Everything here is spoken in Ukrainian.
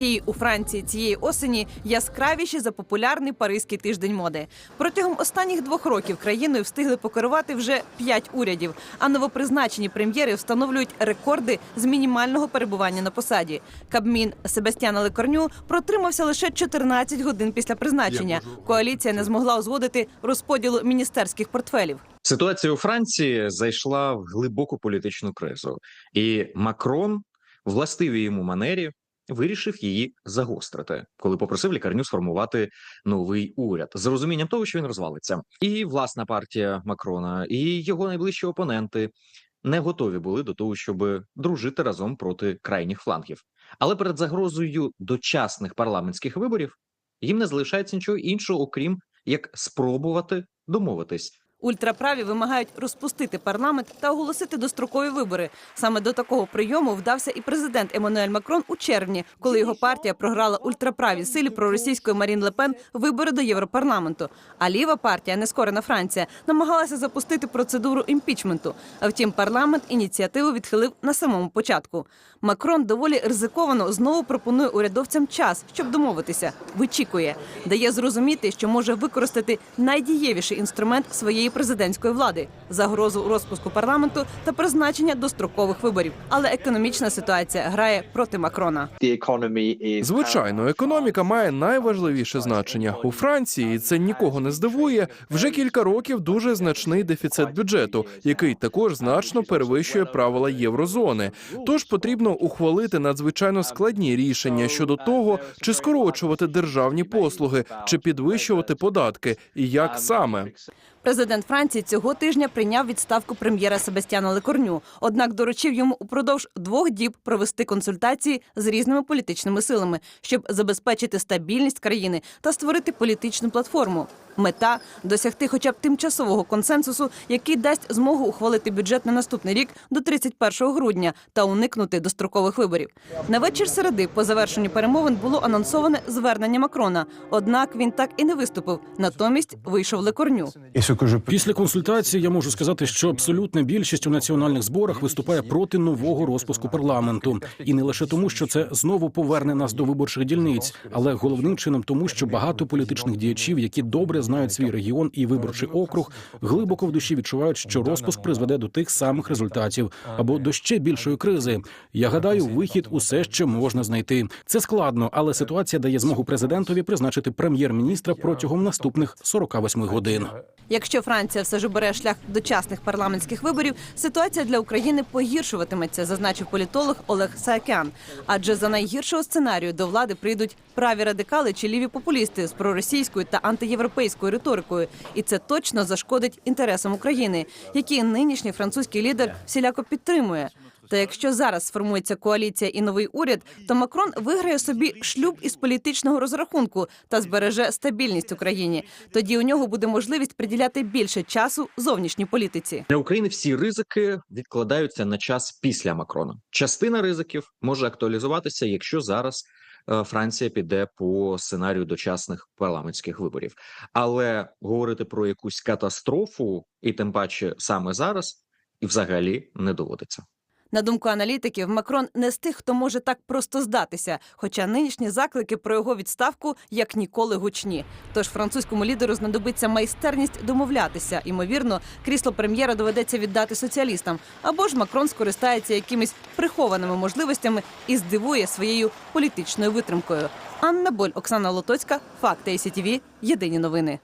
І у Франції цієї осені яскравіші за популярний паризький тиждень моди. Протягом останніх двох років країною встигли покерувати вже п'ять урядів. А новопризначені прем'єри встановлюють рекорди з мінімального перебування на посаді. Кабмін Себастьяна Лекорню протримався лише 14 годин після призначення. Коаліція не змогла узгодити розподілу міністерських портфелів. Ситуація у Франції зайшла в глибоку політичну кризу, і Макрон, властивій йому манері, вирішив її загострити, коли попросив лікарню сформувати новий уряд з розумінням того, що він розвалиться. І власна партія Макрона, і його найближчі опоненти не готові були до того, щоб дружити разом проти крайніх флангів. Але перед загрозою дочасних парламентських виборів їм не залишається нічого іншого, окрім як спробувати домовитись. Ультраправі вимагають розпустити парламент та оголосити дострокові вибори. Саме до такого прийому вдався і президент Еммануель Макрон у червні, коли його партія програла ультраправій силі проросійської Марін Лепен вибори до Європарламенту. А ліва партія, нескорена Франція, намагалася запустити процедуру імпічменту. А втім, парламент ініціативу відхилив на самому початку. Макрон доволі ризиковано знову пропонує урядовцям час, щоб домовитися. Вичікує, дає зрозуміти, що може використати найдієвіший інструмент своєї президентської влади загрозу розпуску парламенту та призначення дострокових виборів. Але економічна ситуація грає проти Макрона. Звичайно, економіка має найважливіше значення у Франції. і Це нікого не здивує. Вже кілька років дуже значний дефіцит бюджету, який також значно перевищує правила єврозони. Тож потрібно ухвалити надзвичайно складні рішення щодо того, чи скорочувати державні послуги, чи підвищувати податки, і як саме. Президент Франції цього тижня прийняв відставку прем'єра Себастьяна Лекорню. Однак доручив йому упродовж двох діб провести консультації з різними політичними силами, щоб забезпечити стабільність країни та створити політичну платформу. Мета досягти хоча б тимчасового консенсусу, який дасть змогу ухвалити бюджет на наступний рік до 31 грудня та уникнути дострокових виборів. На вечір середи, по завершенню перемовин, було анонсоване звернення Макрона. Однак він так і не виступив. Натомість вийшов Лекорню. Після консультації я можу сказати, що абсолютна більшість у національних зборах виступає проти нового розпуску парламенту, і не лише тому, що це знову поверне нас до виборчих дільниць, але головним чином тому, що багато політичних діячів, які добре знають свій регіон і виборчий округ, глибоко в душі відчувають, що розпуск призведе до тих самих результатів або до ще більшої кризи. Я гадаю, вихід усе ще можна знайти. Це складно, але ситуація дає змогу президентові призначити прем'єр-міністра протягом наступних 48 годин. Якщо Франція все ж обере шлях дочасних парламентських виборів, ситуація для України погіршуватиметься, зазначив політолог Олег Саакян. Адже за найгіршого сценарію до влади прийдуть праві радикали чи ліві популісти з проросійською та антиєвропейською риторикою, і це точно зашкодить інтересам України, які нинішній французький лідер всіляко підтримує. Та якщо зараз сформується коаліція і новий уряд, то Макрон виграє собі шлюб із політичного розрахунку та збереже стабільність Україні. Тоді у нього буде можливість приділяти більше часу зовнішній політиці. Для України всі ризики відкладаються на час після Макрона. Частина ризиків може актуалізуватися, якщо зараз е, Франція піде по сценарію дочасних парламентських виборів. Але говорити про якусь катастрофу, і тим паче саме зараз, і взагалі не доводиться. На думку аналітиків, Макрон не з тих, хто може так просто здатися. Хоча нинішні заклики про його відставку як ніколи гучні. Тож французькому лідеру знадобиться майстерність домовлятися. Ймовірно, крісло прем'єра доведеться віддати соціалістам. Або ж Макрон скористається якимись прихованими можливостями і здивує своєю політичною витримкою. Анна Боль, Оксана Лотоцька, Факти СІТВ, Єдині новини.